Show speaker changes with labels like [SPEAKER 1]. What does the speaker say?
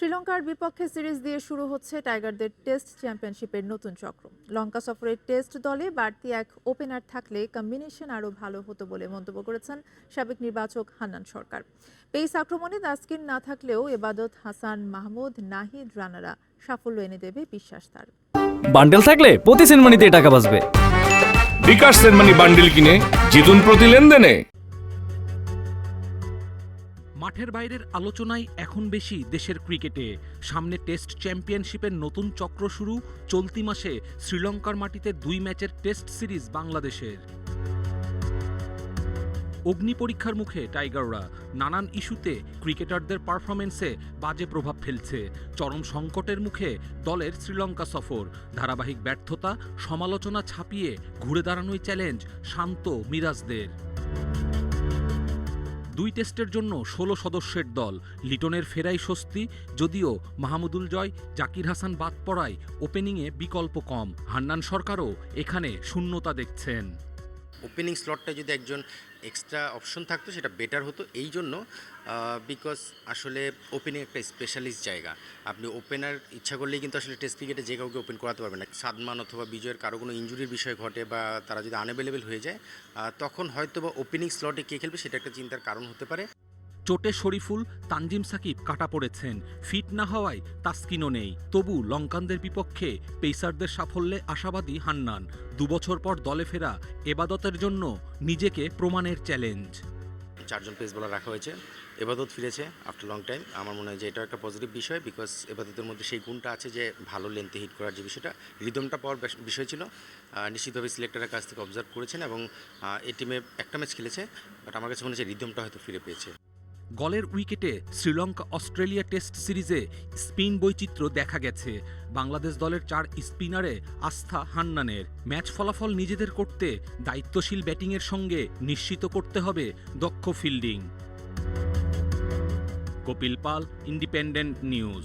[SPEAKER 1] শ্রীলঙ্কার বিপক্ষে সিরিজ দিয়ে শুরু হচ্ছে টাইগারদের টেস্ট চ্যাম্পিয়নশিপের নতুন চক্র। লঙ্কা সফরের টেস্ট দলে বাড়তি এক ওপেনার থাকলে কম্বিনেশন আরও ভালো হতো বলে মন্তব্য করেছেন সাবেক নির্বাচক হান্নান সরকার। পেস আক্রমণে তাসকিন না থাকলেও এবাদত হাসান মাহমুদ নাহিদ রানারা সাফল্য এনে দেবে বিশ্বাস তার।
[SPEAKER 2] বান্ডেল থাকলে প্রতি সেনমানিতে টাকা বাঁচবে।
[SPEAKER 3] বিকাশ সেনমানি বান্ডিল কিনে জিতুন প্রতি লেনদেনে।
[SPEAKER 4] মাঠের বাইরের আলোচনায় এখন বেশি দেশের ক্রিকেটে। সামনে টেস্ট চ্যাম্পিয়নশিপের নতুন চক্র শুরু চলতি মাসে শ্রীলঙ্কার মাটিতে দুই ম্যাচের টেস্ট সিরিজ বাংলাদেশের। অগ্নি পরীক্ষার মুখে টাইগাররা, নানান ইস্যুতে ক্রিকেটারদের পারফরমেন্সে বাজে প্রভাব ফেলছে। চরম সংকটের মুখে দলের শ্রীলঙ্কা সফর, ধারাবাহিক ব্যর্থতা, সমালোচনা ছাপিয়ে ঘুরে দাঁড়ানোই চ্যালেঞ্জ শান্ত মিরাজদের। দুই টেস্টের জন্য ষোলো সদস্যের দল। লিটনের ফেরাই স্বস্তি, যদিও মাহমুদুল জয়, জাকির হাসান বাদ পড়ায় ওপেনিংয়ে বিকল্প কম। হান্নান সরকারও এখানে শূন্যতা দেখছেন।
[SPEAKER 5] ওপেনিং স্লটটা যদি একজন এক্সট্রা অপশন থাকতো, সেটা বেটার হতো। এই জন্য বিকজ আসলে ওপেনিং একটা স্পেশালিস্ট জায়গা। আপনি ওপেনার ইচ্ছা করলেই কিন্তু আসলে টেস্ট ক্রিকেটে যে কাউকে ওপেন করাতে পারবেন না। সাদমান অথবা বিজয়ের কারও কোনো ইঞ্জুরির বিষয় ঘটে বা তারা যদি আনঅ্যাভেলেবেল হয়ে যায় তখন হয়তো বা ওপেনিং স্লটে কে খেলবে, সেটা একটা চিন্তার কারণ হতে পারে।
[SPEAKER 4] চোটে শরীফুল, তানজিম সাকিব কাটা পড়েছেন। ফিট না হওয়ায় তাস্কিনও নেই। তবু লঙ্কানদের বিপক্ষে পেসারদের সাফল্যে আশাবাদী হান্নান। দুবছর পর দলে ফেরা এবাদতের জন্য নিজেকে প্রমাণের চ্যালেঞ্জ।
[SPEAKER 5] চারজন পেস বলার রাখা হয়েছে। এবাদত ফিরেছে আফটার লং টাইম আমার মনে হয় যে এটা একটা পজিটিভ বিষয় বিকজ এবাদতের মধ্যে সেই গুণটা আছে যে ভালো লেন্থে হিট করার যে বিষয়টা রিদমটা পাওয়ার বিষয় ছিল। নিশ্চিতভাবে সিলেক্টরের কাছ থেকে অবজার্ভ করেছেন এবং এই টিমে একটা ম্যাচ খেলেছে বাট আমার কাছে মনে হচ্ছে রিদমটা হয়তো ফিরে পেয়েছে।
[SPEAKER 4] গলের উইকেটে শ্রীলঙ্কা অস্ট্রেলিয়া টেস্ট সিরিজে স্পিন বৈচিত্র্য দেখা গেছে। বাংলাদেশ দলের চার স্পিনারে আস্থা হান্নানের। ম্যাচ ফলাফল নিজেদের করতে দায়িত্বশীল ব্যাটিংয়ের সঙ্গে নিশ্চিত করতে হবে দক্ষ fielding. Kapil Pal, independent news.